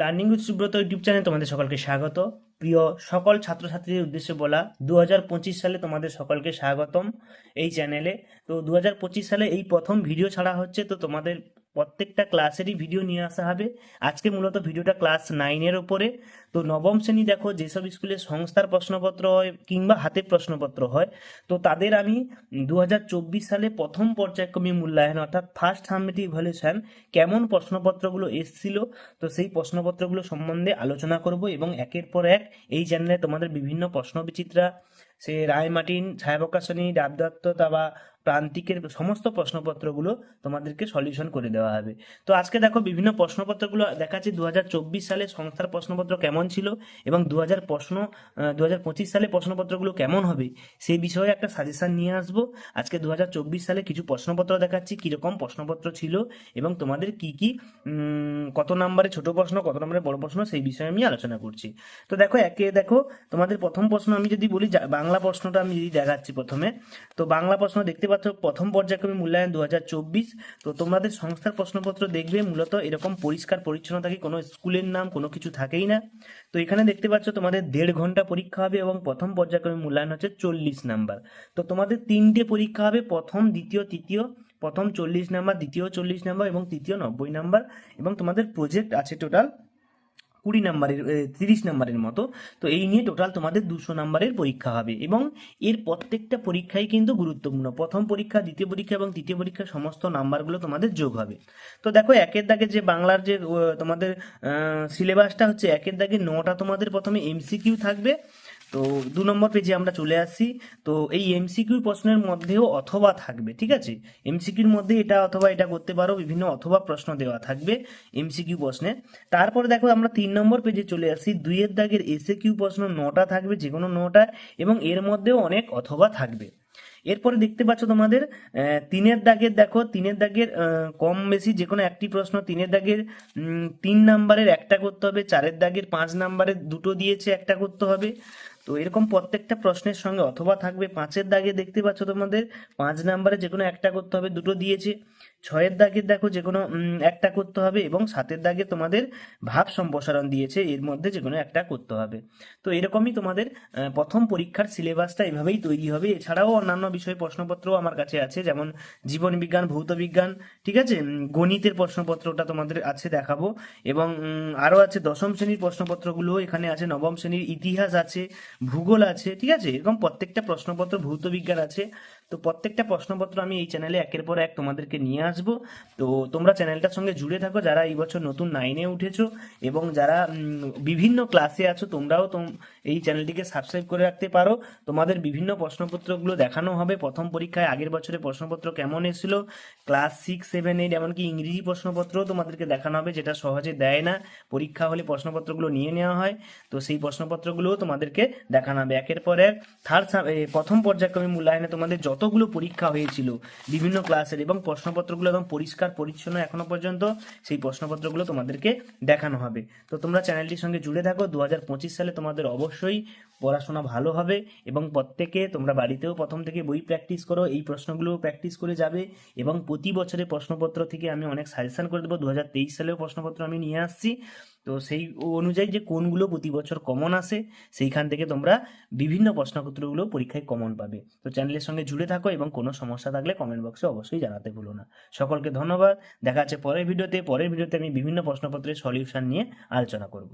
Learning with Subrata YouTube channel তোমাদের সকলকে স্বাগত। প্রিয় সকল ছাত্রছাত্রীদের উদ্দেশ্যে বলা দু হাজার পঁচিশ সালে তোমাদের সকলকে স্বাগতম এই চ্যানেলে। তো দু হাজার পঁচিশ সালে এই প্রথম ভিডিও ছাড়া হচ্ছে, তো তোমাদের প্রত্যেকটা ক্লাসেরই ভিডিও নিয়ে আসা হবে। আজকে মূলত ভিডিওটা ক্লাস নাইনের ওপরে তো নবম শ্রেণি দেখো, যেসব স্কুলে সংস্থার প্রশ্নপত্র হয় কিংবা হাতের প্রশ্নপত্র হয়, তো তাদের আমি দু হাজার চব্বিশ সালে প্রথম পর্যায়ক্রমে মূল্যায়ন, অর্থাৎ ফার্স্ট সাবমিট ইভ্যালুয়েশন কেমন প্রশ্নপত্রগুলো এসছিল, তো সেই প্রশ্নপত্রগুলো সম্বন্ধে আলোচনা করব এবং একের পর এক এই চ্যানেলে তোমাদের বিভিন্ন প্রশ্ন বিচিত্রা সে রায় মার্টিন ছায়াপ্রকাশনী ডাবদত্ততা বা প্রান্তিকের সমস্ত প্রশ্নপত্রগুলো তোমাদেরকে সলিউশন করে দেওয়া হবে। তো আজকে দেখো বিভিন্ন প্রশ্নপত্রগুলো দেখাচ্ছি দু হাজার চব্বিশ সালে সংস্থার প্রশ্নপত্র কেমন ছিল এবং দু হাজার প্রশ্ন দু হাজার পঁচিশ সালে প্রশ্নপত্রগুলো কেমন হবে সেই বিষয়ে একটা সাজেশন নিয়ে আসব। আজকে দু হাজার চব্বিশ সালে কিছু প্রশ্নপত্র দেখাচ্ছি, কীরকম প্রশ্নপত্র ছিল এবং তোমাদের কি কি কত নম্বরে ছোট প্রশ্ন, কত নম্বরে বড় প্রশ্ন সেই বিষয়ে আমি আলোচনা করছি। তো দেখো একে দেখো, তোমাদের প্রথম প্রশ্ন আমি যদি বলি বাংলা প্রশ্নটা আমি যদি দেখাচ্ছি প্রথমে, তো বাংলা প্রশ্ন দেখতে পাচ্ছ প্রথম পর্যায়ক্রমে মূল্যায়ন দু হাজার চব্বিশ, তো তোমাদের সংস্থার প্রশ্নপত্র দেখবে। মূলত এরকম পরিষ্কার পরিচ্ছন্ন থাকে কোনো স্কুলের নাম, কোনো কিছু থাকেই না। তো এখানে দেখতে পাচ্ছ তোমাদের দেড় ঘণ্টা পরীক্ষা হবে এবং প্রথম পর্যায়ক্রমে মূল্যায়ন হচ্ছে চল্লিশ নাম্বার। তো তোমাদের তিনটে পরীক্ষা হবে, প্রথম, দ্বিতীয়, তৃতীয়। প্রথম চল্লিশ নাম্বার, দ্বিতীয় চল্লিশ নাম্বার এবং তৃতীয় নব্বই নাম্বার। এবং তোমাদের প্রজেক্ট আছে টোটাল কুড়ি নাম্বারের তিরিশ নাম্বারের মতো। তো এই নিয়ে টোটাল তোমাদের দুশো নাম্বারের পরীক্ষা হবে এবং এর প্রত্যেকটা পরীক্ষাই কিন্তু গুরুত্বপূর্ণ। প্রথম পরীক্ষা, দ্বিতীয় পরীক্ষা এবং তৃতীয় পরীক্ষা সমস্ত নাম্বারগুলো তোমাদের যোগ হবে। তো দেখো, একের দাগে যে বাংলার যে তোমাদের সিলেবাসটা হচ্ছে একের দাগে নটা তোমাদের প্রথমে এমসিকিউ থাকবে। তো দু নম্বর পেজে আমরা চলে আসছি তো এই এমসিকিউ প্রশ্নের মধ্যেও অথবা থাকবে, ঠিক আছে? এমসিকিউর মধ্যে এটা অথবা এটা করতে পারো, বিভিন্ন অথবা প্রশ্ন দেওয়া থাকবে এমসিকিউ প্রশ্নে। তারপরে দেখো আমরা তিন নম্বর পেজে চলে আসি। দুইয়ের দাগের এসে কিউ প্রশ্ন নটা থাকবে, যে কোনো নটা, এবং এর মধ্যেও অনেক অথবা থাকবে। এরপরে দেখতে পাচ্ছ তোমাদের তিনের দাগের দেখো, তিনের দাগের কম বেশি যে কোনো একটি প্রশ্ন, তিনের দাগের তিন নাম্বারের একটা করতে হবে, চারের দাগের পাঁচ নাম্বারের দুটো দিয়েছে একটা করতে হবে। তো এরকম প্রত্যেকটা প্রশ্নের সঙ্গে অথবা থাকবে পাঁচের দাগে দেখতে পাচ্ছ তোমাদের পাঁচ নাম্বারে যে কোনো একটা করতে হবে, দুটো দিয়েছে। ছয়ের দাগে দেখো যে কোনো একটা করতে হবে এবং সাতের দাগে তোমাদের ভাব সম্প্রসারণ দিয়েছে, এর মধ্যে যে কোনো একটা করতে হবে। তো এরকমই তোমাদের প্রথম পরীক্ষার সিলেবাসটা এভাবেই তৈরি হবে। এছাড়াও অন্যান্য বিষয় প্রশ্নপত্রও আমার কাছে আছে, যেমন জীবন বিজ্ঞান, ভৌত বিজ্ঞান, ঠিক আছে? গণিতের প্রশ্নপত্রটা তোমাদের আছে দেখাবো। এবং আরও আছে দশম শ্রেণির প্রশ্নপত্রগুলো, এখানে আছে নবম শ্রেণির ইতিহাস আছে ভূগোল আছে ঠিক আছে? এরকম প্রত্যেকটা প্রশ্নপত্র ভৌত বিজ্ঞান আছে। তো প্রত্যেকটা প্রশ্নপত্র আমি এই চ্যানেলে একের পর এক তোমাদেরকে নিয়ে আসব। তো তোমরা চ্যানেলটার সঙ্গে জুড়ে থাকো, যারা এই বছর নতুন নাইনে উঠেছো এবং যারা বিভিন্ন ক্লাসে আছো, তোমরাও তোম- এই চ্যানেলটিকে সাবস্ক্রাইব করে রাখতে পারো। তোমাদের বিভিন্ন প্রশ্নপত্রগুলো দেখানো হবে। প্রথম পরীক্ষায় আগের বছরের প্রশ্নপত্র কেমন এসেছিল? ক্লাস সিক্স সেভেন এইট এমনকি ইংরেজি প্রশ্নপত্রও তোমাদেরকে দেখানো হবে, যেটা সহজে দেয় না। পরীক্ষা হলে প্রশ্নপত্রগুলো নিয়ে নেওয়া হয়। তো সেই প্রশ্নপত্রগুলোও তোমাদেরকে দেখানো হবে একের পর এক। থার্ড প্রথম পর্যায়ক্রমে মূল্যায়নে তোমাদের যতগুলো পরীক্ষা হয়েছিল, বিভিন্ন ক্লাসের এবং প্রশ্নপত্রগুলো একদম পরিষ্কার, পরিচ্ছন্ন এখনও পর্যন্ত, সেই প্রশ্নপত্রগুলো তোমাদেরকে দেখানো হবে। তো তোমরা চ্যানেলটির সঙ্গে জুড়ে থাকো দু হাজার পঁচিশ সালে তোমাদের অবশ্যই পড়াশোনা ভালো হবে এবং প্রত্যেকে তোমরা বাড়িতেও প্রথম থেকে বই প্র্যাকটিস করো, এই প্রশ্নগুলো প্র্যাকটিস করে যাবে এবং প্রতি বছরের প্রশ্নপত্র থেকে আমি অনেক সাজেশন করে দেবো। দু হাজার তেইশ সালেও প্রশ্নপত্র আমি নিয়ে আসছি। তো সেই অনুযায়ী যে কোনগুলো প্রতি বছর কমন আসে, সেইখান থেকে তোমরা বিভিন্ন প্রশ্নপত্রগুলো পরীক্ষায় কমন পাবে। তো চ্যানেলের সঙ্গে জুড়ে থাকো এবং কোনো সমস্যা থাকলে কমেন্ট বক্সে অবশ্যই জানাতে ভুলো না। সকলকে ধন্যবাদ। দেখা যাচ্ছে পরের ভিডিওতে পরের ভিডিওতে আমি বিভিন্ন প্রশ্নপত্রের সলিউশন নিয়ে আলোচনা করব।